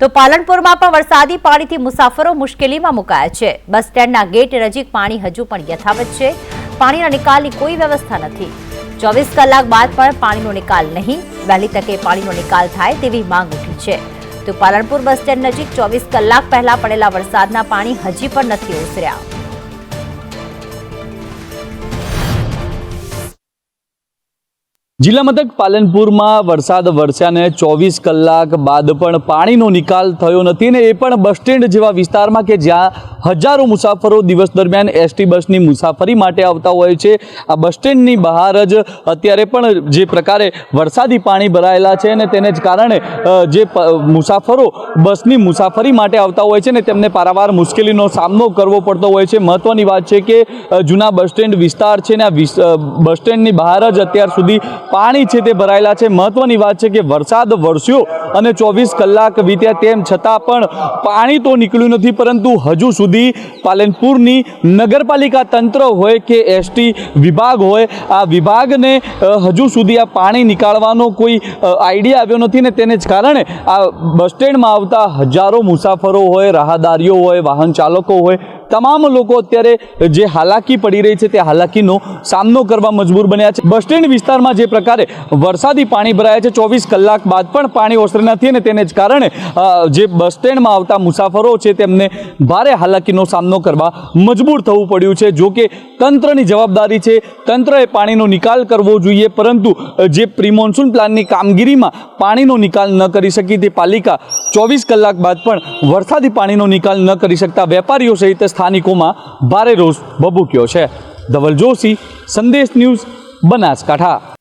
તો પાલનપુરમાં પણ વરસાદી પાણીથી મુસાફરો મુશ્કેલીમાં મુકાયા છે. બસ સ્ટેન્ડના ગેટ નજીક પાણી હજુ પણ યથાવત છે. પાણીના નિકાલની કોઈ વ્યવસ્થા નથી. ચોવીસ કલાક બાદ પણ પાણીનો નિકાલ નહીં. વહેલી તકે પાણીનો નિકાલ થાય તેવી માંગ ઉઠી છે. તો પાલનપુર બસ સ્ટેન્ડ નજીક ચોવીસ કલાક પહેલા પડેલા વરસાદના પાણી હજી પણ નથી ઓસર્યા. જિલ્લા મથક પાલનપુરમાં વરસાદ વરસ્યાને ચોવીસ કલાક બાદ પણ પાણીનો નિકાલ થયો નથી ને એ પણ બસ સ્ટેન્ડ જેવા વિસ્તારમાં કે જ્યાં હજારો મુસાફરો દિવસ દરમિયાન એસટી બસની મુસાફરી માટે આવતા હોય છે. આ બસ સ્ટેન્ડની બહાર જ અત્યારે પણ જે પ્રકારે વરસાદી પાણી ભરાયેલા છે અને તેને જ કારણે જે મુસાફરો બસની મુસાફરી માટે આવતા હોય છે ને તેમને પારાવાર મુશ્કેલીનો સામનો કરવો પડતો હોય છે. મહત્વની વાત છે કે જૂના બસ સ્ટેન્ડ વિસ્તાર છે ને આ બસ સ્ટેન્ડની બહાર જ અત્યાર સુધી પાણી છે તે ભરાયેલા છે. મહત્વની વાત છે કે વરસાદ વરસ્યો અને ચોવીસ કલાક વીત્યા તેમ છતાં પણ પાણી તો નીકળ્યું નથી, પરંતુ હજુ સુધી પાલનપુરની નગરપાલિકા તંત્ર હોય કે એસટી વિભાગ હોય, આ વિભાગને હજુ સુધી આ પાણી નીકાળવાનો કોઈ આઈડિયા આવ્યો નથી ને તેને જ કારણે આ બસ સ્ટેન્ડમાં આવતા હજારો મુસાફરો હોય, રાહદારીઓ હોય, વાહન ચાલકો હોય તમામ લોકો અત્યારે જે હાલાકી પડી રહી છે તે હાલાકીનો સામનો કરવા મજબૂર બન્યા છે. બસ સ્ટેન્ડ વિસ્તારમાં જે પ્રકારે વરસાદી પાણી ભરાયા છે, ચોવીસ કલાક બાદ પણ પાણી ઓસરે નથી અને તેને જ કારણે જે બસ સ્ટેન્ડમાં આવતા મુસાફરો છે તેમને ભારે હાલાકીનો સામનો કરવા મજબૂર થવું પડ્યું છે. જો કે તંત્રની જવાબદારી છે, તંત્રએ પાણીનો નિકાલ કરવો જોઈએ, પરંતુ જે પ્રી મોન્સૂન પ્લાનની કામગીરીમાં પાણીનો નિકાલ ન કરી શકી તે પાલિકા ચોવીસ કલાક બાદ પણ વરસાદી પાણીનો નિકાલ ન કરી શકતા વેપારીઓ સહિત સ્થાનિકોમાં ભારે રોષ ભભૂક્યો છે. ધવલ જોશી સંદેશ ન્યૂઝ, બનાસકાંઠા.